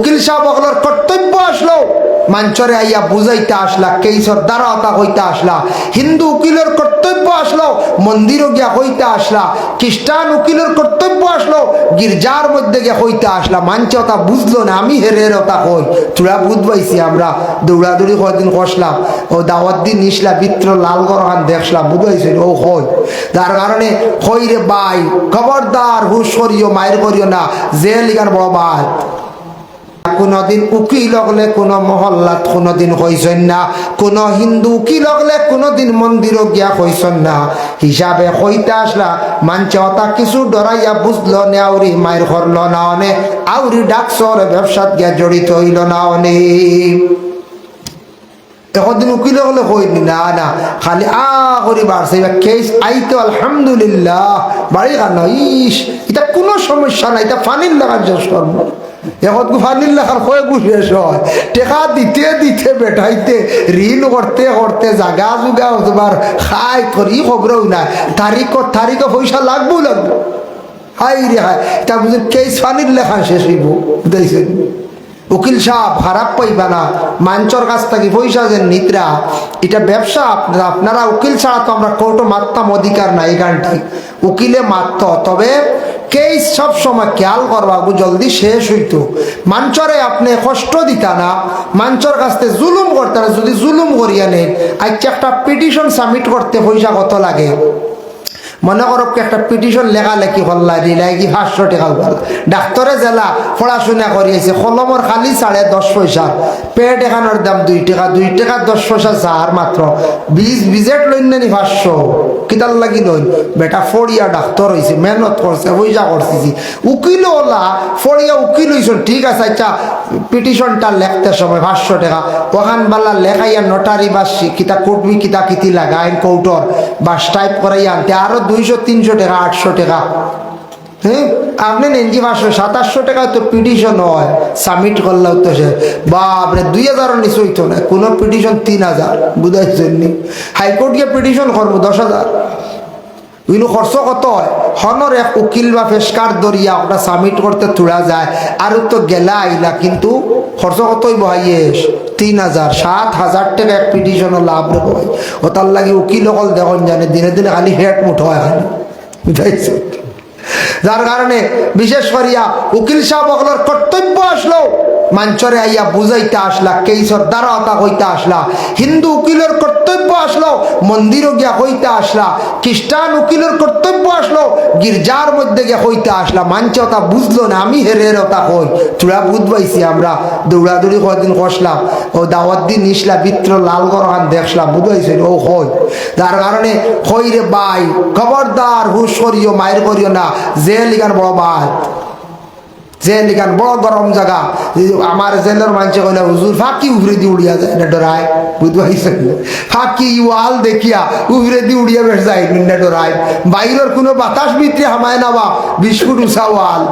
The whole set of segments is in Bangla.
উকিল সাহেব কর্তব্য আসলো। মাঞ্চরে আইয়া বুঝাইতে আসলা কেইসর দ্বারা হইতে আসলা, হিন্দু উকিলের কর্তব্য আসলো, মন্দিরও গিয়া হইতে আসলা, খ্রিস্টান উকিলের কর্তব্য আসলো, গির্জার মধ্যে গিয়া হইতে আসলা। মাঞ্চে ওটা বুঝলো না, আমি হেরে হেরে ওটা কই? চূড়া বুধ পাইছি আমরা, দৌড়াদৌড়ি কয়দিন কষলাম, ও দাওয়াত দিন নিসলা, বিত্র লাল গরহান দেখলাম বুঝাইছি ও হই যার কারণে হই রে বাই খবরদার, হুশ করিও, মায়ের করিও না জেল ইগান বড় ভাই কোনোদিন উকিল হলে কোনো মহল্লাত কোনোদিন হইছেন না। কোনো হিন্দু উকিল হলে কোনোদিন মন্দিরও গিয়া হইছেন না। হিসাবে হইতে আসলা মানছে অতা কিছু ডরাইয়া বুঝলো নে আউরি মায়ের করল না অনে আউরি ডাকসর ব্যবসাত গিয়া জড়িত হইল না অনে এখন উকিল হলে হইনি না না, খালি আ করি বাড়ছে এবার কেস আইতো আলহামদুলিল্লাহ বাড়ি কান ইস এটা কোনো সমস্যা নাই এটা ফানির লাগার করব এখন ফানির লেখার বুঝে হয় টেকা দিতে দিতে, বেটাইতে ঋণ করতে করতে জাগা জুগা তোমার খাই করি খবরও নাই। তারিখ তারিখ পয়সা লাগবো লাগবো। হাই রে হাই। তা বুঝলেন কেস ফানির লেখা শেষ হইব বুঝাইছেন উকিল সাহেব খারাপ পাইবা না, মাঞ্চর কাছ থেকে পয়সা যে নিদ্রা এটা ব্যবসা আপনারা আপনারা উকিল ছাড়া তো আমরা কোর্টও মারতাম অধিকার নাই গানটি উকিলে মারত, তবে কেস সব সময় খেয়াল করবা জলদি শেষ হইতো। মাঞ্চরে আপনি কষ্ট দিতা না, মাঞ্চর কাছ থেকে জুলুম করতে না, যদি জুলুম করিয়া নেন, আজকে একটা পিটিশন সাবমিট করতে পয়সা কত লাগে? মনে করো একটা পিটিশন লেখা লেখি হল্লা দিলাই কি পাঁচশো টাকা বল ডাক্তরে জেলা পড়াশোনা করিয়েছে কলমর খালি সাড়ে দশ পয়সা পেট এখানোর দাম দুই টাকা দুই টাকা দশ পয়সা চার মাত্র বীজ বিজেট লইন নি পাঁচশো কিতার লাগি লইন বেটা ফড়িয়া ডাক্তার হয়েছে মেহনত করছে পয়সা করতেছি উকিল ওলা ফড়িয়া উকিল হইছেন ঠিক আছে আচ্ছা পিটিশনটা লেখতে সময়, পাঁচশো টাকা। ওখান বালা লেখাইয়া নোটারি বা কিতা, কুটবি কিতা, কিতি লাগাই কৌটর বা টাইপ করাইয়া আনতে আরও দুইশো, তিনশো টাকা, আটশো টাকা। হ্যাঁ? আপনি নেনজি পাঁচশো, সাতাশশো টাকা তো পিটিশন হয়। সাবমিট করলেও তো সে বাপরে, দুই হাজারও নিচে হইতো না। কোনো পিটিশন তিন হাজার বুঝাইছেন নি হাইকোর্ট গিয়ে পিটিশন করব দশ হাজার। কিন্তু খরচ কত হয়? হনর এক উকিল বা ফেসকার দরিয়া ওটা সাবমিট করতে তোলা যায়। আর তো গেলা আইলা কিন্তু খরচ কতই বহাইয়েস তিন হাজার, সাত হাজার টাকা এক পিটিশনও লাভ বই ও তার লাগে উকিল অকল দেখুন জানে, দিনে দিনে খালি হেট মুঠো হয়। খালি যার কারণে বিশেষ করিয়া উকিল সাহেব কর্তব্য আসলো মাঞ্চরে আইয়া বুঝাইতে আসলা কেইসর দ্বারা হইতে আসলা, হিন্দু উকিলের কর্তব্য আসলো, মন্দিরও গিয়া হইতে আসলা, খ্রিস্টান উকিলের কর্তব্য আসলো, গির্জার মধ্যে গিয়া হইতে আসলা। মাঞ্চে ওটা বুঝলো না, আমি হেরে হেরে ওটা কই? চূড়া বুধ পাইছি আমরা, দৌড়াদৌড়ি কদিন কষলাম, ও দাওয়াত দিন নিসলা, বিত্র লাল গরহান দেখলাম বুঝাইছে ও হই যার কারণে হই রে বাই খবরদার, হুশ করিও, মায়ের করিও না, জেল ইগান বড় ভাই। জেল ইগান বড় গরম জায়গা আমার জেলের মানুষে কইলে, হুজুর, ফাঁকি উভরে দিয়ে উড়িয়া যায় না ডরায়? বুঝতে পারছেন ফাঁকি ওয়াল দেখিয়া উভরে দিয়ে উড়িয়া বেশ যায় না ডরায়। বাইরের কোনো বাতাস ভিতরে হামায় না বা বিশ ফুট উষা ওয়াল।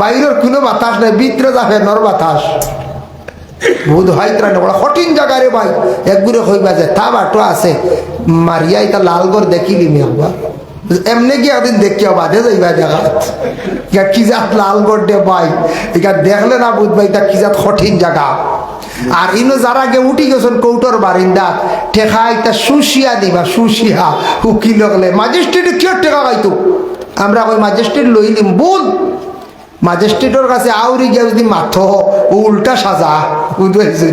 বাইরের কোনো বাতাস নাই, ভিতরে যাবে নর বাতাস। বহুত হয় ত্রাণ, বড় কঠিন জায়গা রে ভাই। একগুড়ে হইবা যে তা বাটো আছে। মারিয়া এটা লালগড় দেখিলি মি একবার এমনি কি একদিন দেখিয়া বাদে যাইবা জায়গাত ইয়া কি জাত লালগড় দে ভাই এটা দেখলে না বুঝবা এটা কি জাত কঠিন জায়গা আর ইনো যারা গে উঠি গেছেন কৌটোর বারিন্দা ঠেকা এটা সুশিয়া দিবা, সুশিয়া। উকিল লগলে ম্যাজিস্ট্রেট কিয় টেকা গাইতো? আমরা ওই ম্যাজিস্ট্রেট লই নিম বল ম্যাজিস্ট্রেটের কাছে আউরি গিয়া যদি মাথ ও উল্টা সাজা। বুঝতে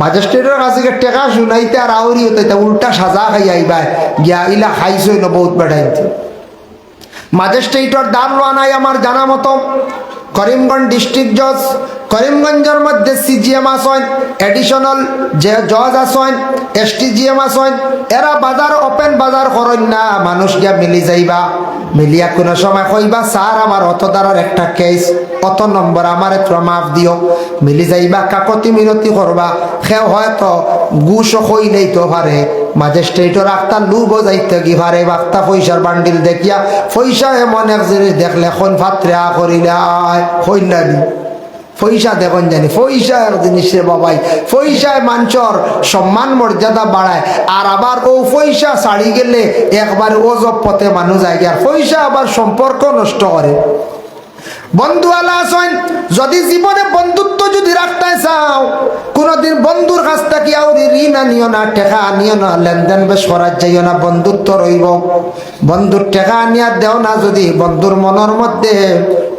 ম্যাজিস্ট্রেটের কাছে টেকা শুনাইতে আর আউরি হতে উল্টা সাজা খাই আইবা গিয়া ইলা খাইছই না বহুত বেড়াইতে ম্যাজিস্ট্রেটর দাম নাই আমার জানা মতো করিমগঞ্জ ডিস্ট্রিক্ট জজ, করিমগঞ্জের মধ্যে সিজিএম আসেন এডিশনাল যে জজ আসেন, এসটিজিএম আসেন, এরা বাজার ওপেন বাজার করেন না, মানুষ গিয়া মিলি যাইবা। মিলিয়া কোনো সময় কইবা, স্যার, আমার অত দ্বারার একটা কেস অত নম্বর আমার একটু মাফ দিও। মিলি যাইবা, কাকতি মিনতি করবা। সেও হয়তো গুছ কইলেই তো পারে। ম্যাজিস্ট্রেটর আক্তা লু বজাইতে কি পারে। বাক্তা পয়সার বান্ডিল দেখিয়া, পয়সা এমন এক জিনিস দেখলে, এখন ফাত্রে আ কইনানি পয়সা দেখুন জানি। পয়সা এক জিনিস বাবাই। পয়সায় মাঞ্চর সম্মান মর্যাদা বাড়ায়। আর আবার ও পয়সা ছাড়ি গেলে একবার ওজব পথে মানুষ যায় আর পয়সা আবার সম্পর্ক নষ্ট করে। বন্ধু আলা আসেন, যদি জীবনে বন্ধুত্ব যদি রাখতে চাও, কোনদিন বন্ধুর কাছ থেকে আউরি ঋণ আনিও না টেকা আনিও না, লেনদেন বেশ করার যাইও না, বন্ধুত্ব রইব। বন্ধুর টেকা আনিয়া দেও না যদি বন্ধুর মনের মধ্যে।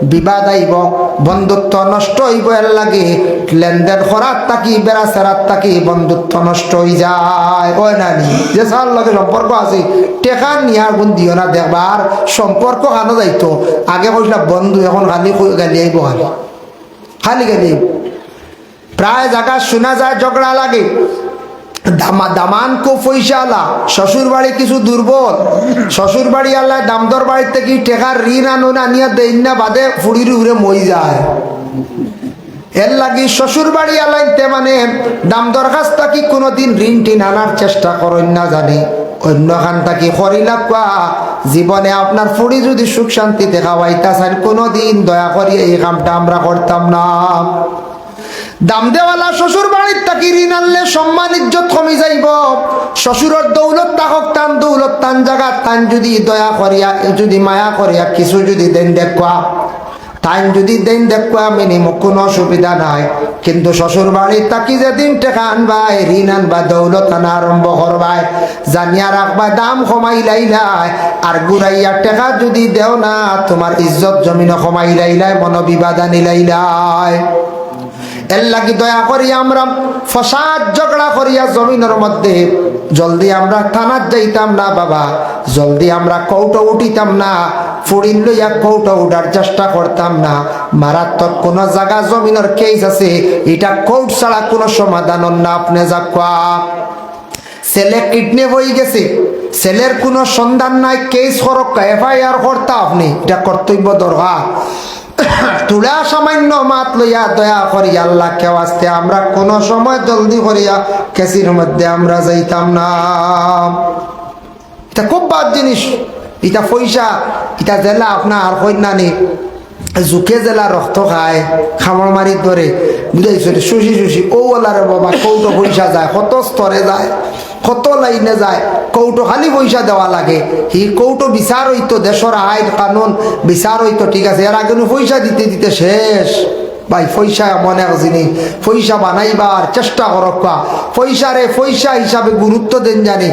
বিবাদ আইব, বন্ধুত্ব নষ্ট হইব এর লাগে। লেনদেন করার তাকি বেড়া সেরার তাকি বন্ধুত্ব নষ্ট হয়ে যায়। ওই নানি, যে সার লগে সম্পর্ক আছে, টেকা নিয়ার গুণ দিও না দেখবার সম্পর্ক কানো যাইতো। আগে কইলা বন্ধু, এখন খালি গালি আইব খালি। খালি গালি। প্রায় জায়গা শোনা যায়, ঝগড়া লাগে। দামা দামান কো পয়সা আলা শ্বশুর বাড়ি কিছু দুর্বল। শ্বশুর বাড়ি আল্লাহ দামদর বাড়ির থেকে টেকার ঋণ আনো না নিয়ে দেন না, বাদে ফুড়ির উড়ে মই যায়। এর লাগি শ্বশুর বাড়ি আলাইতে মানে দাম দরখাস্ত থাকি কোনোদিন ঋণ টিন আনার চেষ্টা করেন না জানি। অন্য খান থাকি করিলা কোয়া, জীবনে আপনার ফুড়ি যদি সুখ শান্তিতে খাওয়াইতা চান কোনোদিন দয়া করি এই কামটা আমরা করতাম না। দাম দেওয়ালা শ্বশুর বাড়ির তাকি ঋণ আনলে সম্মান, ইজ্জত কমি যাইব। শ্বশুরের দৌলত তাকক টান দৌলত টান জায়গা টান যদি দয়া করিয়া, যদি মায়া করিয়া কিছু যদি দেন দেখুয়া। টাইম যদি দেন দেখুয়া মিনিমম কোনো অসুবিধা নাই। কিন্তু শ্বশুর বাড়ির তাকি যেদিন টেকা আনবাই, ঋণ আনবা, দৌলত আনা আরম্ভ করবাই জানিয়া রাখবা দাম কমাই লাইলাই আর গুড়াইয়া টেকা যদি দেও না তোমার ইজ্জত জমিন কমাই লাইলাই মনোবিবাদ আনি লাইলাই এর দয়া করি আমরা, ফসাদ ঝগড়া করিয়া জমিনের মধ্যে। জলদি আমরা থানার যাইতাম না বাবা, জলদি আমরা কৌটো উঠিতাম না, ফুড়িন লইয়া কৌটো উঠার চেষ্টা করতাম না। মারাত্মক কোন জায়গা জমিনের কেস আছে, এটা কৌট ছাড়া কোনো সমাধান না, আপনি যা ছেলে কিডনি হয়ে গেছে, ছেলের কোনো সন্ধান নাই কেস করক এফআইআর করতা আপনি, এটা কর্তব্য দরকার। তুলা সামান্য মাত লইয়া দয়া করি আল্লাহ কেউ আসতে আমরা কোন সময় জলদি করিয়া কেসির মধ্যে আমরা যাইতাম না। এটা খুব বাদ জিনিস। এটা পয়সা, এটা জেলা আপনার আর কন্যানি। জুকে জেলা রক্ত খায় খামড় মারি ধরে বুঝাইছো শুষি শুষি ওলারে বাবা কৌটো পয়সা যায় কত স্তরে যায় কত লাইনে যায়, কৌটো খালি পয়সা দেওয়া লাগে। হি কৌটো বিচার হইতো দেশর আইন, কানুন বিচার হইতো ঠিক আছে এর আগে পয়সা দিতে দিতে শেষ। ভাই পয়সা এক জিনিস পয়সা বানাইবার চেষ্টা করক পয়সারে পয়সা হিসাবে গুরুত্ব দেন জানি।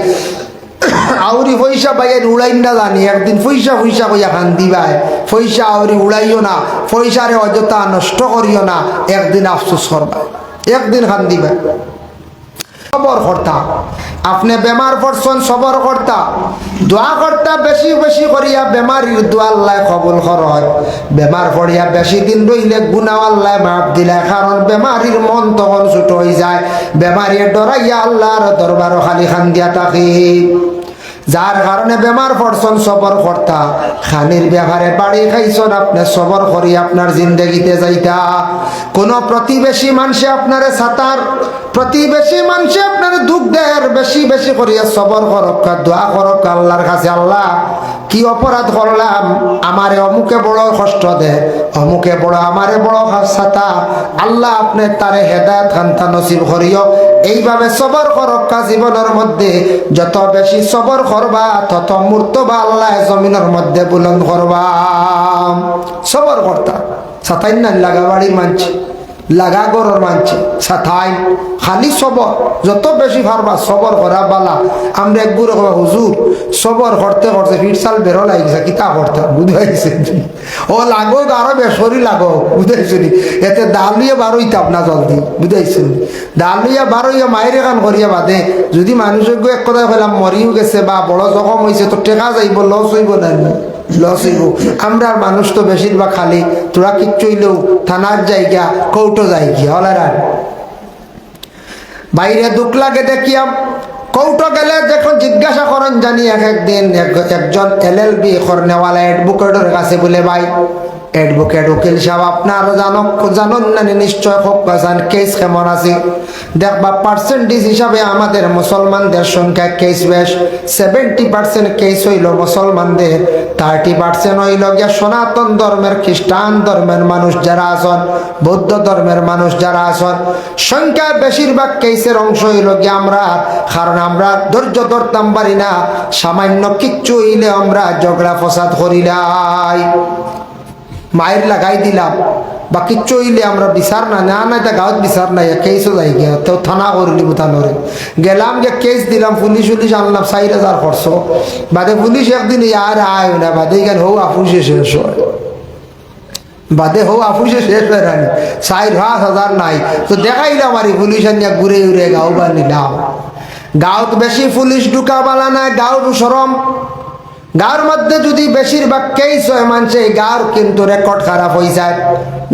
আউরি পয়সা পাইয়ের উড়াই না জানি, একদিন পয়সা পয়সা কইয়া খান দিবাই পয়সা আউরি উড়াইও না, পয়সারে অযথা নষ্ট করিও না, একদিন আফসোস করবা একদিন খান দিবা সবর কর্তা, আপনি বেমার পড়ছেন, সবর কর্তা। দোয়া কর্তা বেশি বেশি করিয়া বেমারির দোয়া আল্লাহ কবুল হয়। বেমার পড়িয়া বেশি দিন রইলে গুণা আল্লাহ মাপ দিলে, কারণ বেমারির মন তখন ছোট হয়ে যায়। বেমারিয়ে ডরাইয়া আল্লাহর দরবার খালি খান দিয়া থাকি। যার কারণে বেমার পড়ছন সবর কর্তা। খানির ব্যাপারে বাড়ি খাইছন আপনি, সবর করি আপনার জিন্দগিতে যাইতা। কোন প্রতিবেশী মানুষে আপনারে সাতার, প্রতিবেশী মানুষে আপনার দুঃখ দেয় বেশি বেশি করিয়া সবর করক দোয়া করক আল্লাহর কাছে, আল্লাহ, কি অপরাধ করলাম? আমারে অমুকে বড় কষ্ট দে, অমুকে বড়, আমারে বড় সাতা আল্লাহ আপনি তারে হেদায়ত খান্তা নসিব করিও। এইভাবে সবর করক্কা জীবনের মধ্যে যত বেশি সবর করবা, তত মূর্ত বা আল্লাহ জমিনের মধ্যে বুলন করবা। সবর কর্তা। সাতাইন না লাগা বাড়ির মানছে। লাগা গরর মানছে সাথাই খালি সবর যত বেশি পারবা সবর করা বালা। আমরা একগুর কবা হুজুর সবর করতে করতে ফিরসাল বেরো লাগিছে কিতা করতাম বুঝাইছে ও লাগো আরও বেসরি লাগো বুঝাইছো নি। এতে দালিয়ে বারোইতাম না জলদি বুঝাইছো দালিয়া বারোইয়া মায়ের কান করিয়া বাদে, যদি মানুষের এক কথা ফেলাম মরিও গেছে বা বড় জখম হয়েছে তো টেকা যাইব লস হইব না লস আমরা মানুষ তো বেশিরভাগ খালি তোরা কিচ্ছু হইলেও থানার জায়গা কৌটো জায়গা, হলার বাইরে দুঃখ লাগে দেখিয়াম। কৌটো গেলে যখন জিজ্ঞাসা করেন জানি এক একদিন এক- একজন এল এল বি এখন কর্নেওয়ালা অ্যাডভোকেটের কাছে বলে, ভাই অ্যাডভোকেট উকিল সাহেব, আপনার জানক, জানুন না নিশ্চয় কাজান কেস কেমন আছে। দেখবা পার্সেন্টেজ হিসাবে আমাদের মুসলমানদের সংখ্যা কেস বেশ। সেভেন্টি পার্সেন্ট কেস হইল মুসলমানদের থার্টি পার্সেন্ট হইল গিয়া সনাতন ধর্মের খ্রিস্টান ধর্মের মানুষ যারা আছেন, বৌদ্ধ ধর্মের মানুষ যারা আছেন। সংখ্যা বেশিরভাগ কেসের অংশ হইল গিয়া আমরা, কারণ আমরা ধৈর্য ধরতাম পারি না, সামান্য কিচ্ছু হইলে আমরা ঝগড়া ফসাদ করিলাই মায়ের লাগাই দিলাম। বা কিচ্ছু হইলে আমরা বিচার না না না এটা গাঁত বিচার নাই কেসও যাই গিয়া তো থানা করলি থানরে গেলাম যে কেস দিলাম পুলিশ উলিশ আনলাম চার হাজার খরচ বাদে পুলিশ একদিন আর আয় না, বাদে গেল হৌ আফুসে শেষ হয়। বাদে হৌ আফুসে শেষ হয় রানি চার পাঁচ হাজার নাই। তো দেখাইলাম আর পুলিশ আনিয়া ঘুরে ঘুরে গাঁও বানিলাম গাঁত বেশি পুলিশ ঢুকা বালা নাই গাঁর সরম গাঁর মধ্যে যদি বেশিরভাগ কেস হয় মানছে গাঁর কিন্তু রেকর্ড খারাপ হয়ে যায়।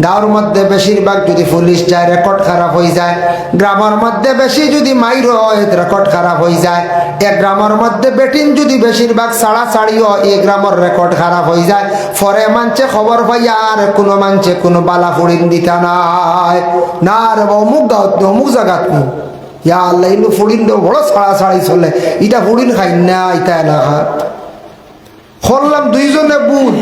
গাঁর মধ্যে বেশিরভাগ যদি পুলিশ যায় রেকর্ড খারাপ হয়ে যায়। গ্রামের মধ্যে বেশি যদি মাইর হয় রেকর্ড খারাপ হয়ে যায়। এক গ্রামের মধ্যে বেটিন যদি বেশিরভাগ সাড়া সাড়ি হয় এই গ্রামের রেকর্ড খারাপ হয়ে যায়। পরে মানছে খবর পাইয়া আর কোনো মানছে কোনো বালা ফুড়িন দিতা নাই। না রে বাবা, অমুক গাঁত অমুক জায়গাত ইয়া আল্লাহ ফুড়িন বড় সাড়া সাড়ি চলে। ইটা ফুড়িন খাই না ইটা এলাকা করলাম দুইজনে বুধ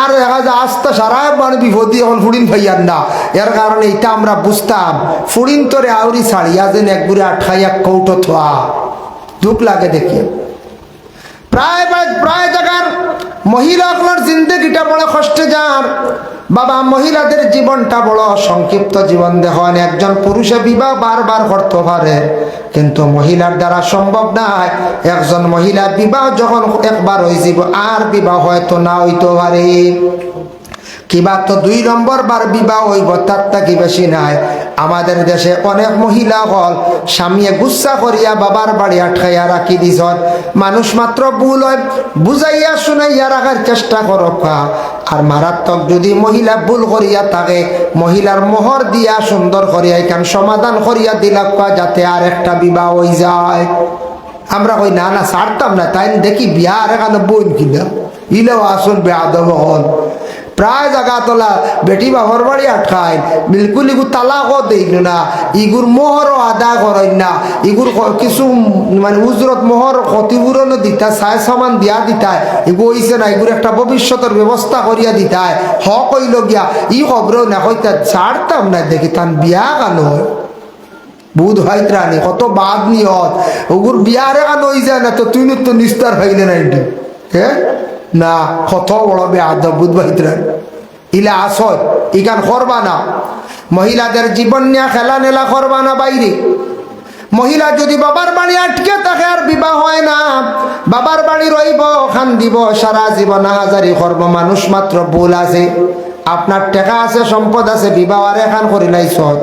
আর দেখা যায় আস্তা সারা মানে বিপদি এখন ফুড়িন ভাইয়ার না। এর কারণে এটা আমরা বুঝতাম। ফুড়িন তোরে আউরি ছাড়িয়া যেন একগুড়ে এক কৌটো থোয়া। দুঃখ লাগে দেখি। প্রায় প্রায় জায়গার আপনার জিন্দেগিটা বড় কষ্টে যার। বাবা, মহিলাদের জীবনটা বড় সংক্ষিপ্ত জীবন দেখেন। একজন পুরুষে বিবাহ বারবার করতে পারে, কিন্তু মহিলার দ্বারা সম্ভব নয়। একজন মহিলা বিবাহ যখন একবার হয়েছিল আর বিবাহ হয়তো না হইতে পারে। কিবা তো দুই নম্বর বার বিবাহ হইব তার থাকি বেশি নাই। আমাদের দেশে অনেক মহিলা হল, স্বামীয়ে গুচ্ছা করিয়া বাবার বাড়ি আটকাইয়া রাখি দিছ মানুষ মাত্র ভুল হয়, বুঝাইয়া শুনাইয়া রাখার চেষ্টা করক আর মারাত্মক যদি মহিলা ভুল করিয়া থাকে মহিলার মোহর দিয়া সুন্দর করিয়া এখান সমাধান করিয়া দিলাক যাতে আর একটা বিবাহ হয়ে যায়। আমরা কই, না না, ছাড়তাম না তাই দেখি বিয়ার এখানে বোন কিনা। ইলেও আসল বেআদব হল। প্রায় জায়গা তোলা বেটি বাবার বাড়ি আটকায় বিলকুল ইগু তালাকও দিল না ইগুর মোহরও আদা করেন না। ইগুর কিছু মানে উজরত মোহর ক্ষতিপূরণও দিতা চাই সমান দিয়া দিতায় ইগু হইছে না ইগুর একটা ভবিষ্যতের ব্যবস্থা করিয়া দিতায় হ কইল গিয়া ই খবরেও না কইতা ছাড়তাম না দেখি তান বিয়া কেন বুধ হয় ত্রাণী কত বাদ নিয়ত। ওগুর বিয়ারে কান হয়ে যায় না, তো তুই তো নিস্তার হইলে না হ্যাঁ না কত বড় বেআদ বুধ ভাই ত্রাণ ইলা আসত ইকান করবা না মহিলাদের জীবন নিয়ে খেলা নেলা করবা না বাইরে। মহিলা যদি বাবার বাড়ি আটকে থাকে আর বিবাহ হয় না, বাবার বাড়ি রইব, খান দিব, সারা জীবন হাজারি কর্ম মানুষ মাত্র ভুল আছে। আপনার টাকা আছে, সম্পদ আছে, বিবাহ আর এখান করি নাই সৎ।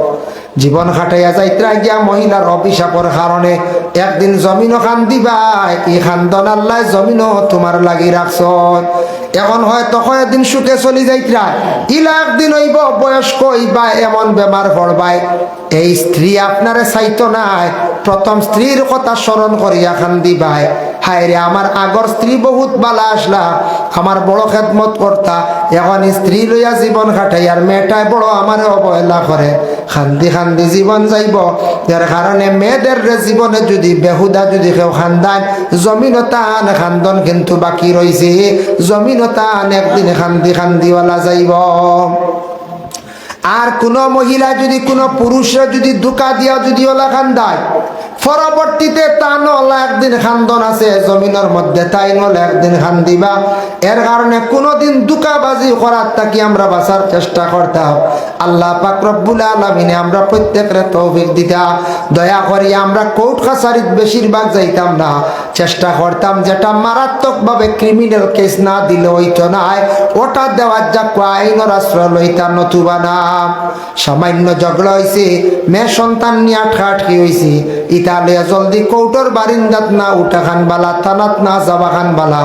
জীবন খাটাইয়া যাইত্রা গিয়া মহিলার অভিশাপর কারণে একদিন জমিনও খান দিবা এই খান্দন আল্লাহ জমিনও তোমার লাগি রাখছ এখন হয়তো কয়েকদিন সুখে চলি যাইত্রা ইলা একদিন হইব বয়স্ক হইবা, এমন বেমার পড়বাই এই স্ত্রী আপনারে চাইতো নাই। প্রথম স্ত্রীর কথা স্মরণ করিয়া খান দিবাই। হায় রে আমার আগর স্ত্রী বহুত বালা আসলা। আমার বড় খেদমত করতা এখন স্ত্রী লইয়া জীবন কাটাই আর মেয়েটাই বড় আমার অবহেলা করে খান্দি খান্দি জীবন যাইব। যার কারণে মেয়েদের জীবনে যদি বেহুদা যদি কেউ খান্দান জমিন তান খান্দন কিন্তু বাকি রয়েছে জমিন তান একদিন খান্দি খান্দিওয়ালা যাইব। আর কোনো মহিলা যদি, কোনো পুরুষরা যদি দুকা দিয়া যদি ওলা খান্দায় পরবর্তীতে তা নলা একদিন খান্দন আছে, জমিনের মধ্যে তাই নলে একদিন খান দিবা। এর কারণে কোনোদিন দুকাবাজি করার তাকি আমরা বাঁচার চেষ্টা করতাম আল্লাহ পাক আলমিনে আমরা প্রত্যেকের তৌফিক দিতা। দয়া করি আমরা কোর্ট কাছারিত বেশিরভাগ যাইতাম না। চেষ্টা করতাম যেটা মারাত্মকভাবে ক্রিমিনাল কেস না দিলে হইতো নাই ওটা দেওয়ার যা আইনের আশ্রয় লইতাম, নতুবা না। সামান্য ঝগড়া হয়েছে মেয়ে সন্তান নিয়ে আটকা আটকি হয়েছে ইতালিয়া জলদি কৌটোর বারিন্দাত না উঠা খান বালা, থানাত না যাবা খান বালা।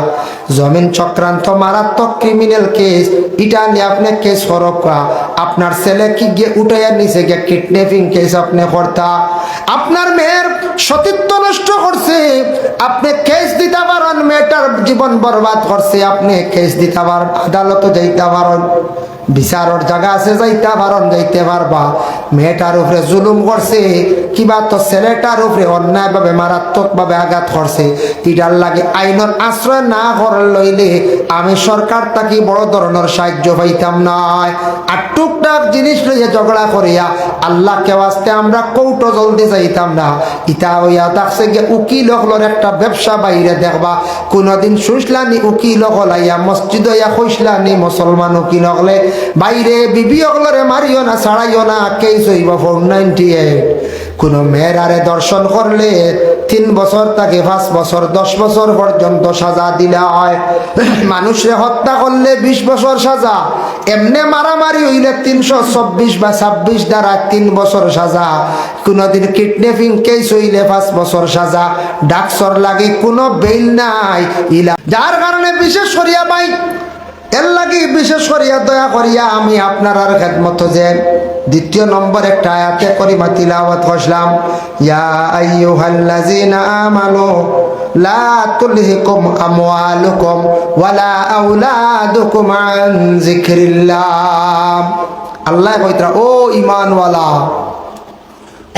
জমিন চক্রান্ত মারাত্মক ক্রিমিনাল কেস ইটা নিয়ে আপনি কেস করকা আপনার ছেলে কি গিয়ে উঠাইয়া নিচে গিয়ে কিডন্যাপিং কেস আপনি করতা? আপনার মেয়ের সতীত্ব নষ্ট করছে। আপনি কেস দিতে পারেন, মেয়েটার জীবন বরবাদ করছে। আপনি কেস দিতে পারেন, আদালত যাইতে পারেন। বিচারর জায়গা আছে যাইতে পারন যাইতে পারবা মেয়েটার উপরে জুলুম করছে কিবা তো ছেলেটার উপরে অন্যায়ভাবে মারাত্মকভাবে আঘাত করছে ইটার লাগে আইনের আশ্রয় না করার লইলে আমি সরকার তাকে বড় ধরনের সাহায্য পাইতাম নয় আর টুকটাক জিনিস লইয়া ঝগড়া করিয়া আল্লাহ কেওয়াস্তে আমরা কৌটো জলদি যাইতাম না। ইতা হইয়া দেখছে গিয়ে উকিল হলর একটা ব্যবসা বাইরে দেখবা। কোনোদিন শুইসলানি উকিল হলাইয়া, মসজিদ হইয়া কইসলানি মুসলমান উকিল হলে বাইরে বিবি হলরে মারিও না, ছাড়াইও না, কেস হইব ফোর নাইনটি এইট কোনো মেয়ের আরে দর্শন করলে তিন বছর তাকে পাঁচ বছর, দশ বছর পর্যন্ত সাজা দিলে হয়। মানুষরে হত্যা করলে বিশ বছর সাজা, এমনে মারামারি হইলে তিনশো চব্বিশ বা ছাব্বিশ দ্বারা তিন বছর সাজা। কোনোদিন কিডন্যাপিং কেস হইলে পাঁচ বছর সাজা। ডাকসর লাগে কোনো বেইল নাই। ইলা যার কারণে বিশেষ করিয়া পাই এর বিশেষ করিয়া দয়া করিয়া আমি আপনার আর খেদমত যে দ্বিতীয় নম্বর একটা আয়াতে করিমা তিলাওয়াত করলাম ইয়া আইয়ুহাল্লাযিনা আমানু লা তুলহিকুম আমওয়ালুকুম ওয়ালা আওলাদুকুম আন যিকরিল্লাহ। আল্লাহ কইতরা, ও ঈমানওয়ালা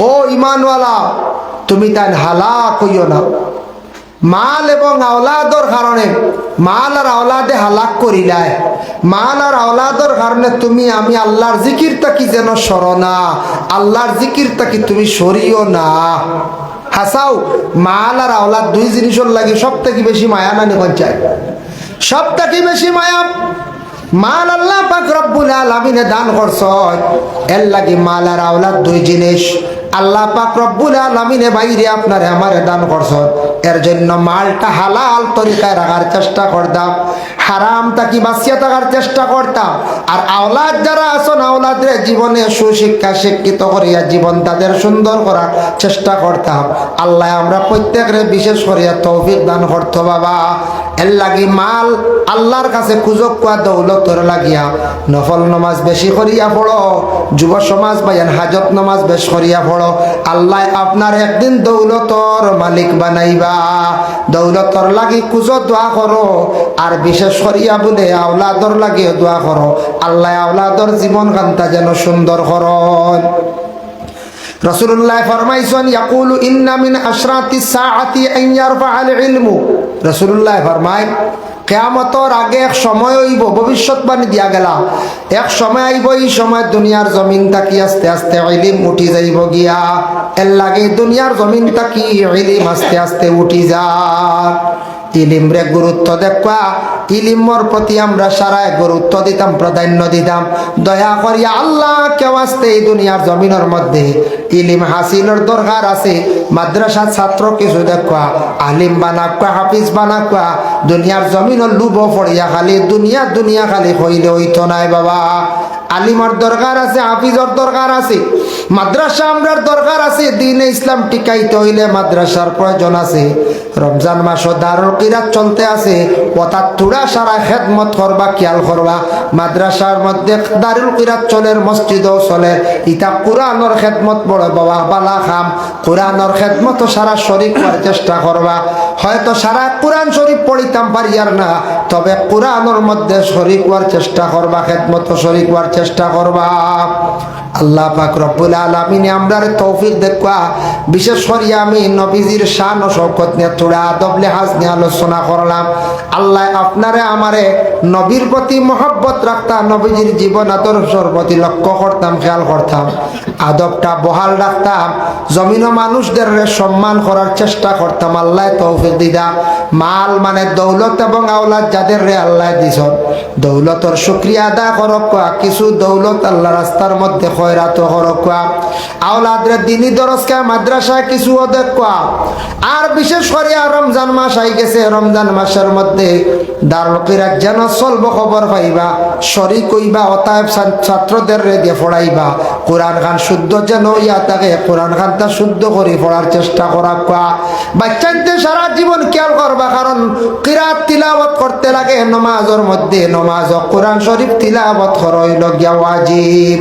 ও ঈমানওয়ালা, তুমি তাই হালা কইও না। মাল এবং আওলাদর কারণে, মাল আর আওলাদে হালাক করিলায়। মাল আর আওলাদর কারণে তুমি, আমি আল্লাহর জিকির তাকি যেন সরো না, আল্লাহর জিকির তাকি তুমি সরিও না। হাসাও মাল আর আওলাদ দুই জিনিসের লাগে সব থেকে বেশি মায়া না নিখন চাই সব থেকে বেশি মায়া, মাল আল্লাহ পাক রব্বুল আলামিনে দান করছ। এর লাগি মাল আর আওলাদ দুই জিনিস। আল্লাহ পাক রব্বুল আলামিনে বাইরে আপনারে আমারে দান করছ এর জন্য মালটা হালাল তরিকায় রাখার চেষ্টা করতাম হারাম তাকি বাঁচিয়ে থাকার চেষ্টা করতাম, আর আওলাদ যারা আছেন আওলাদের জীবনে সুশিক্ষা শিক্ষিত করিয়া জীবন তাদের সুন্দর করার চেষ্টা করতাম। আল্লাহ আমরা প্রত্যেকের বিশেষ করিয়া তৌফিক দান করতো বাবা। এর লাগি মাল আল্লাহর কাছে খুঁজক কুয়া দৌলতর লাগিয়া। নফল নমাজ বেশি করিয়া পড়ো, যুব সমাজ বাইয়ান হাজত নমাজ বেশ করিয়া পড়ো। আল্লাহ আপনার একদিন দৌলতর মালিক বানাইবা। দৌলতর লাগি কুজো দোয়া করো। আর বিশেষ করিয়া বলে আওলাদর লাগিয়ে দোয়া করো। আল্লাহ আওলাদর জীবন কান্তা যেন সুন্দর করন। রসুল্লাহ ফরমাইছেন, ইয়াকুলু ইন্না মিন আশরাতি সাআতি আন ইয়ারফা আল ইলমু। রসুল্লাহ ফরমায়, কেয়ামতর আগে এক সময় হইব, ভবিষ্যৎবাণী দিয়া গেলা এক সময় আইব, এই সময় দুনিয়ার জমিন তাকি আস্তে আস্তে ইলিম উঠি যাইব গিয়া। এর লাগে দুনিয়ার জমিন তাকি ইলিম আস্তে আস্তে উঠি যা। ইলিমরে গুরুত্ব দেখা ইলিমর প্রতি আমরা সারায় গুরুত্ব দিতাম, প্রাধান্য দিতাম। দয়া করিয়া আল্লাহ কেউ আসতে এই দুনিয়ার জমিনের মধ্যে ইলিম হাসিলের দরকার আছে। মাদ্রাসার ছাত্র কিছু দেখা আলিম বানাকা হাফিজ বানাকা দুনিয়ার জমিনের লুব পড়িয়া খালি, দুনিয়া দুনিয়া খালি হইলে হইতো নাই বাবা। আলিমর দরকার আছে, হাফিজর দরকার আছে, মাদ্রাসা আমরার দরকার আছে, দিনে ইসলাম টিকাইতে হইলে মাদ্রাসার প্রয়োজন আছে। রমজান মাস দারুল কিরাত চলতে আছে পথার তুড়া সারা খেদমত করবা, খেয়াল করবা। মাদ্রাসার মধ্যে দারুল কিরাত চলের মসজিদও চলে ইটা কোরআনর খেদমত বড় বাবা, বালা খাম। কোরআনর খেদমত সারা শরীফ করার চেষ্টা করবা। হয়তো সারা কোরআন শরীফ পড়িতাম পারিয়ার না, তবে কোরআনর মধ্যে শরীফ হওয়ার চেষ্টা করবা, খেদমত শরীফ হওয়ার চেষ্টা করবা। আল্লাহ পাক রব্বুল আলমিনে আমরার তৌফিক দেখবা বিশেষ করে আমি নবীজির শান ও শৌকত নিয়ে থোড়া আদব লেহাজ নিয়ে আলোচনা করলাম। আল্লাহ আপনারে আমারে নবীর প্রতি মহব্বত রাখতাম নবীজির জীবন আদর্শর প্রতি লক্ষ্য করতাম, খেয়াল করতাম। আদবটা বহাল রাখতাম জমিন মানুষদের সম্মান করার চেষ্টা করতাম, আল্লাহ তৌফিক দিদা। মাল মানে দৌলত এবং আওলাদ যাদের রে আল্লাহ দিছ দৌলতর শুক্রিয়া আদা করক কিছু দৌলত আল্লাহ রাস্তার মধ্যে খয়রাত করক আওলাদ রে দিনী দরজকা মাদ্রাসায় কিছু কোয়া। আর বিশেষ করে রমজান মাস আই গেছে, রমজান মাসের মধ্যে দারুল কিরাত যেন চলব খবর পাইবা, শরিক কইবা অতায়ব ছাত্রদের রে দিয়ে পড়াইবা। কোরআন খান শুদ্ধ যেন ইয়া তাকে কোরআন খানটা শুদ্ধ করে পড়ার চেষ্টা করা কোয়া বাচ্চাতে সারা জীবন খেয়াল করবা কারণ কিরাত তিলাবত করতে লাগে নমাজের মধ্যে নমাজ কোরআন শরীফ তিলাবত করইল গিয়া ওয়াজিব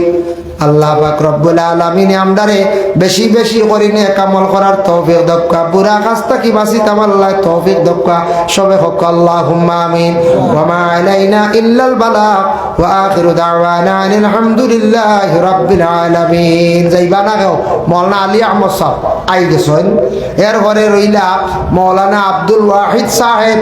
আল্লাহ পাক রব্বুল আলামিন আমদারে বেশি বেশি করিনে কামল করার তৌফিক দক্কা বুড়া কাজ থাকি বাসি তামাল্লাহ তৌফিক দক্কা সবে হক আল্লাহুম্মা আমিন। ওয়া আলাইনা ইল্লাল আখিরু দাওয়ানা যাইবা না আলী আহমদ আই গেছেন। এর ঘরে রইলা মাওলানা আব্দুল ওয়াহিদ সাহেব।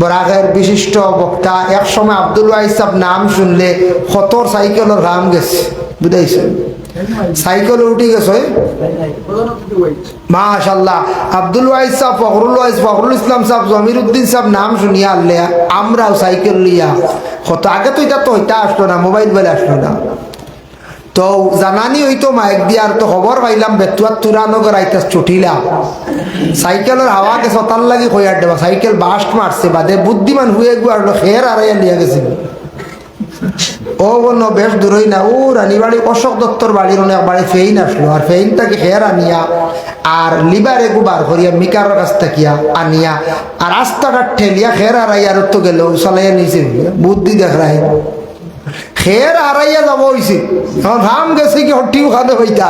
বরাগের বিশিষ্ট বক্তা, এক সময় আব্দুল ওয়াহিদ সাহেব নাম শুনলে খতর সাইকেলের রাম গেছে। বুঝাইছে সাইকেলে উঠে গেছে মাশাল্লাহ আব্দুল ওয়াহিদ সাহেব ফখরুল ওয়াহিদ ফখরুল ইসলাম সাহেব জমির উদ্দিন সাহেব নাম শুনিয়া আনলে আমরাও সাইকেল লিয়া কত আগে তো এটা তো এটা আসলো না, মোবাইল বলে আসলো না। তো জানানি হইতো মাইক দিয়ার তো খবর পাইলাম বেতুয়ার তুরানগর আইতাস চটিলা। সাইকেলের হাওয়া গেছে, তার লাগি কইয়ার দেবা? সাইকেল বাস্ট মারছে, বাদে বুদ্ধিমান হুয়ে গুয়ার খের আড়াইয়া লিয়া গেছিল। ও বন্য বেশ দূরই না ও রানীবাড়ি অশোক দত্তর বাড়ির অনেক বাড়ি ফেইন আসলো, আর ফেইন তাকে খের আনিয়া আর লিবারে গুবার করিয়া মিকার কাছ থাকিয়া আনিয়া, আর রাস্তাটা ঠেলিয়া খের আড়াইয়া তো গেল, চালাইয়া নিচে বুদ্ধি দেখায় খের হারাইয়া যাব এখন রাম গেছে কি হটিও খানো হইতা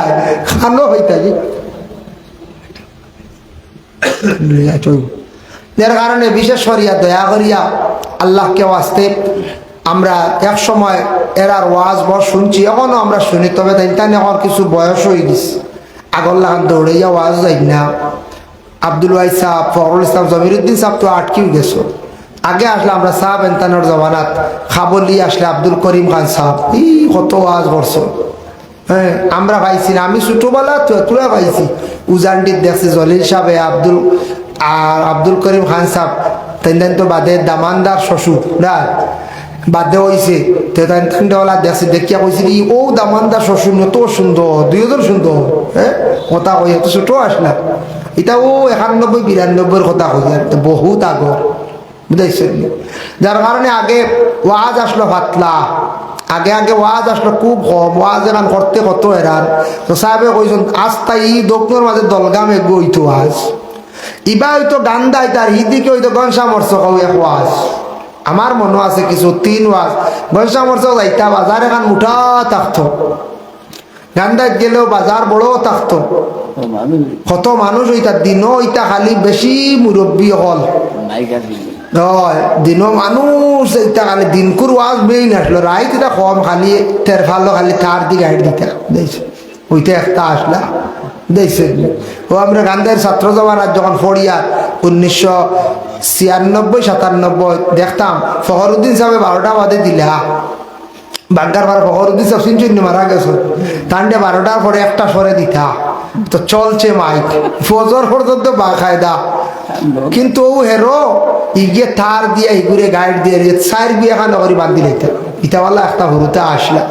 খানো হইতা জি এর কারণে বিশেষ করিয়া দয়া করিয়া আল্লাহকে ওয়াস্তে আমরা এক সময় এরার ওয়াজ বস শুনছি এখনও আমরা শুনি, তবে তাই তাই এখন কিছু বয়স হয়ে গেছে। আগল্লাহ দৌড়াইয়া ওয়াজ যাই না। আব্দুল ওয়াই সাহ ফখরুল ইসলাম, জমিরুদ্দিন সাহেব তো আটকেও গেছো। আগে আসলে আমরা সাহাব এন্তানোর জমানাত, খাবলি আসলে আব্দুল করিম খান সাহাব। ই, কত ওয়াজ করছ হ্যাঁ আমরা পাইছি না, আমি ছোটবেলা তো তোরা পাইছি উজানটির দেখছি জলিল সাহেব আব্দুল, আর আব্দুল করিম খান তেন তেন তো বাদে দামানদার শ্বশুর, না? বাদে হয়েছে তো তাই ঠান্ডাওয়ালা দেখছি দেখিয়া কইছি কি, ও দামানদার শ্বশুর, এত সুন্দর, দুইজন সুন্দর হ্যাঁ? কথা কই এত ছোট আসলা এটা ও একানব্বই, বিরানব্বইয়ের কথা কই, আর বহুত আগর, বুঝাইছেন যার কারণে আগে ওয়াজ আসলো পাতলা আগে আগে ওয়াজ আসলো খুব কম, ওয়াজ এরান করতে কত এরান তো সাহেবে কইছেন, আজ তাই ই দক্ষিণের মাঝে দলগাম এগো হইতো আজ ইবা হইতো গান তার হিদিকে হইতো গনসা মরছ কও এক ওয়াজ। আমার মনে আছে কিছু তিন ওয়াজ। গনসা মরছ যাইতা, বাজার এখান মুঠা থাকতো গান্দাত গেলেও বাজার বড় থাকতো কত মানুষ হইতা দিনও হইতা খালি বেশি মুরব্বী হল। দিনও মানুষ এইটা খালি দিনকুর ওয়াজ বেই নাসলো রাইত এটা কম খালি তের ফালো খালি তার দি গাইড দিতা। দেখছে ওইটা একটা আসলা। দেখছে ও আমরা গান্ধার ছাত্র জমানার যখন ফড়িয়া উনিশশো ছিয়ানব্বই, সাতানব্বই, দেখতাম, ফখরুদ্দিন সাহেব বারোটা বাদে দিলা বাঙ্গার বার ফখরুদ্দিন সাহেব সিনচুন্নি মারা গেছে। তান্ডে বারোটার পরে একটা সরে দিতা তো চলছে মাইক। ফজর পর্যন্ত বা খায়দা। কিন্তু ও হেরো, ইগে তার দিয়ে, ইগুরে গাইড দিয়ে চার বিয়ে খান করে বান্ধি লাইতে ইটাওয়ালা একটা হরুতে আসলা।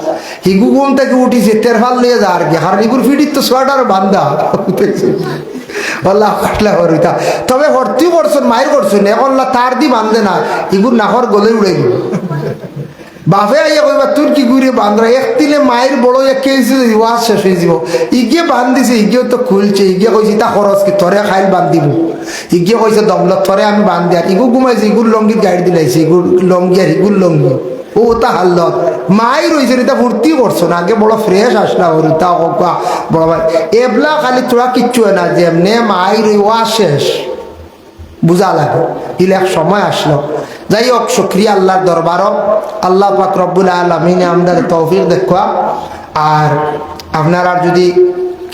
হিগু ঘুম থেকে উঠিছে তের ফাল লিয়ে যা আর কি কারণ ইগুর ফিটির তো সোয়াটার বান্ধা। হরিতা তবে ভর্তি করছেন মায়ের করছেন এখন তার দি বান্ধে না ইগুর নাহর গলে উড়ে গেল। বাপে আইয়া কইবা তোর কি ঘুরে বান্ধরা এক দিলে মায়ের বড় এক কেছে ওয়াজ শেষ হয়ে যাব। ইগে বান্ধিছে ইগেও তো খুলছে ইগে কইছে তা খরচ কি তরে খাইল বান্ধিব? ইগে কইছে দমলত তরে আমি বান্ধি আর ইগু ঘুমাইছে ইগুর লঙ্গির গাড়ি দিলাইছে ইগুর লঙ্গি আর ইগুর লঙ্গি ও তা হাল্লত মাই রয়েছে এটা ফুর্তি করছ না, আগে বড় ফ্রেশ আসলা ওর তা কোকা বড় ভাই। এবলা খালি তোরা কিচ্ছু না, যেমনে মাই রই ওয়া শেষ। বুঝা লাগে ইলে এক সময় আসলো। যাই হোক, শুক্রিয়া আল্লাহর দরবার আল্লাহ পাক রব্বুল আলমিনে আমাদের তৌফিক দেখা আর আপনারা যদি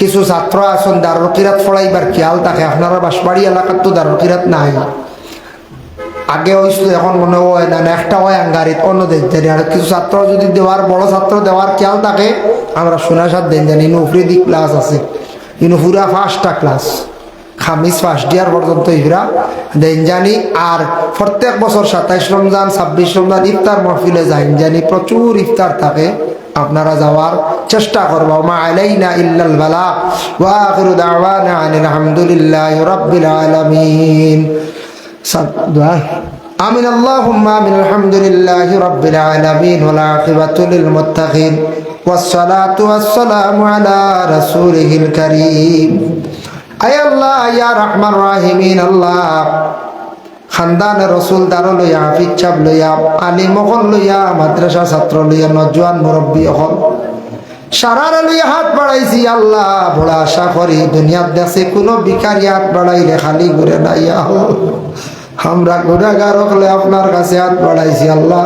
কিছু ছাত্র আছেন, দারুল কিরাত ফড়াইবার খেয়াল থাকে, আপনারা বাঁশবাড়ি এলাকার তো দারুল কিরাত নাই। আগে হয়েছিল এখন মনে হয় না একটা হয় আঙ্গারিত, অন্য দেশ জানি আর কিছু ছাত্র যদি দেওয়ার, বড় ছাত্র দেওয়ার খেয়াল থাকে, আমরা শোনা সাত দেন জানি নুফরি দিক ক্লাস আছে। পুরা ফার্স্টটা ক্লাস খামিস ফার্স্ট ইয়ার পর্যন্ত ইহরা। দেন জানি, আর প্রত্যেক বছর সাতাইশ রমজান, ছাব্বিশ রমজান ইফতার মহফিলে যাইন জানি প্রচুর ইফতার থাকে। আপনারা যাওয়ার চেষ্টা করব। মা আলাইনা ইল্লাল বালা, ওয়া আখিরু দাওয়ানা আনিল হামদুলিল্লাহি রাব্বিল আলামিন। آمين اللهم آمين الحمد لله رب العالمين والعاقبة للمتقين والصلاة والسلام على رسوله الكريم আয় আল্লাহ ইয়া রহমান রাহিমিন আল্লাহ খানদান রসুল দার লইয়া হাফিজ ছাপ লইয়া আলিম অকল লইয়া মাদ্রাসা ছাত্র লইয়া নজওয়ান মুরব্বী অকল সারার লই হাত বাড়াইছি আল্লাহ বড় আশা করি দুনিয়ার দেশে কোনো বিকারি হাত বাড়াইলে খালি ঘুরে নাই আল্লাহ আমরা গুণাগার হলে আপনার কাছে হাত বাড়াইছি আল্লাহ।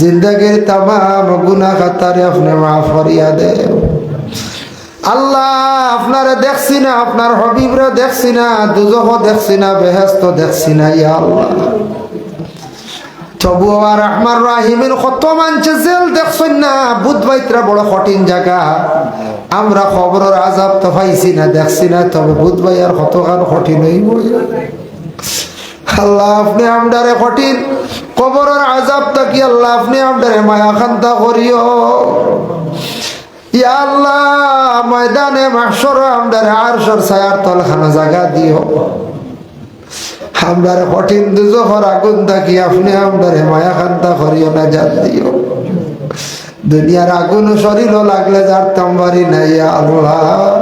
জিন্দগির তামাম গুনা খাতারে আপনি মাফ করিয়া আল্লাহ, আপনারে দেখছি না, আপনার হবিবরে দেখছি না দুজহ দেখছি না, বেহেস্ত দেখছি না, ইয়া আল্লাহ। তবু আর রহমান রাহিমের কত মানছে জেল দেখছেন না বুধবাইতরা বড় কঠিন জায়গা। আমরা খবরের আজাব তো পাইছি না, দেখছি না, তবে বুধবাই আর কতখান কঠিন হইব। আল্লাহ আপনি আমডারে কঠিন। কবরের আজাব কি আল্লাহ আপনি আমডারে মায়া খান্তা করিও। ইয়া আল্লাহ, ময়দানে মাসর আমডারে আরশর ছায়ার তলখানা জায়গা দিও। আমরার কঠিন দুজখর আগুন থাকি, আপনি আমরারে মায়া খান্তা করিও না জান দিও। দুনিয়ার আগুন শরীর লাগলে যার তাম্বারি নাই আল্লাহ।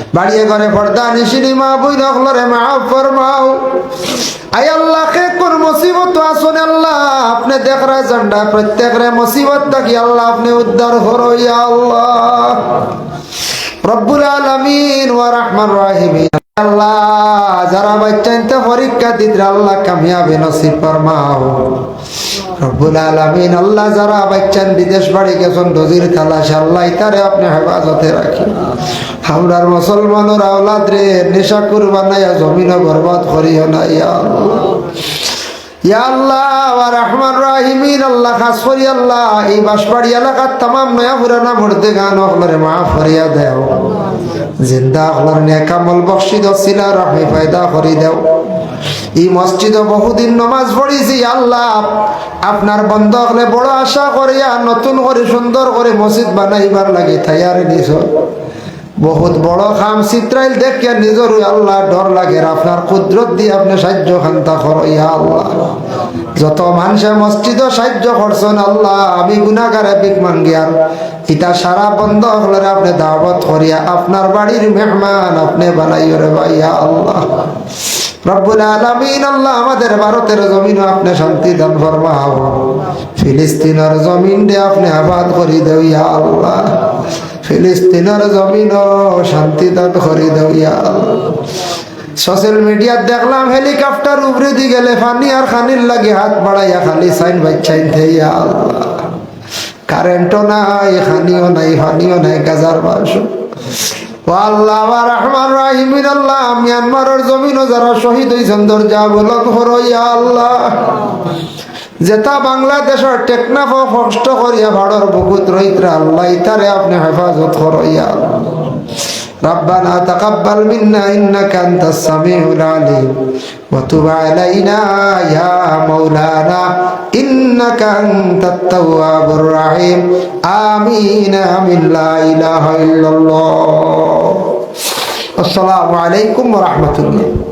বাড়িয়ে ঘরে পর্দা, নিশিনি মা, বই রে মা, ফরমাও। আই আল্লাহ কে কোন মুসিবত আসুন আল্লাহ, আপনি দেখ রে জন্ডা, প্রত্যেক রে মুসিবত থাকি আল্লাহ, আপনি উদ্ধার করো ইয়া আল্লাহ। রব্বুল আলামিন ওয়া রহমান রাহিমিন। আল্লাহ, যারা বাচ্চাইতে পরীক্ষা দিতে আল্লাহ কামিয়াবি নসিব ফরমাও। রব্বুল আলামিন, আল্লাহ যারা বিদেশ বাড়ি গেছেন আল্লাহ আপনি হেফাজতে রাখি আমরার মুসলমানের আওলাদ রে নেশা করবা না জমিন বরবাদ করিও না, ইয়া আল্লাহ। আল্লাহ খাস করি আল্লাহ, এই বাসবাড়ি এলাকার তামাম নয়া পুরানা মর্দে গান অকলরে মাফ করিয়া দেও। জিন্দা নেকামল ফায়দা দেও। বহুদিন নমাজ আল্লাহ, আপনার বন্ধ হলে বড় আশা করিয়া নতুন করে সুন্দর করে মসজিদ বানাইবার লাগে তৈয়ার নিছ বহুত বড় খাম চিত্রাইল দেখিয়া নিজর আল্লাহ ডর লাগে আপনার কুদরত দিয়ে আপনি সাহায্য খান্তা করো আল্লাহ। যত মানুষে মসজিদ সাহায্য করছেন, আল্লাহ, আমি গুনাগারে বিক মাঙ্গিয়ার ইটা সারা বন্ধ হলে আপনি দাওয়াত করিয়া আপনার বাড়ির মেহমান আপনি বানাইও রে ভাইয়া আল্লাহ। আল্লাহ, আমাদের ভারতের জমিন আপনি শান্তি দান ফরমাও। ফিলিস্তিনের জমিন দে আপনি আবাদ করি দেও, ইয়া আল্লাহ। ফিলিস্তিনের জমিন, শান্তি দান সোশ্যাল মিডিয়াত দেখলাম হেলিকপ্টার উপরে দি গেলে ফানি আর খানির লাগে হাত বাড়াইয়া খালি সাইন বাইচাইন থেইয়া আল্লাহ। কারেন্টও নাই খানিও নাই ফানিও নাই, গাজার ও আল্লাহ রহমান রাহিমিন মিয়ানমারের জমিনও যারা শহীদ হইছেন, দরজা বলত হরো ইয়া আল্লাহ। যেটা বাংলাদেশের টেকনাফ কষ্ট করিয়া ভাড়র বুকুত রইত্রা আল্লাহ ইতারে আপনি হেফাজত করো ইয়া আল্লাহ ربنا تقبل منا إنك أنت السميع العليم وتب علينا يا مولانا إنك أنت التواب الرحيم آمين آمين لا إله إلا الله السلام عليكم ورحمة الله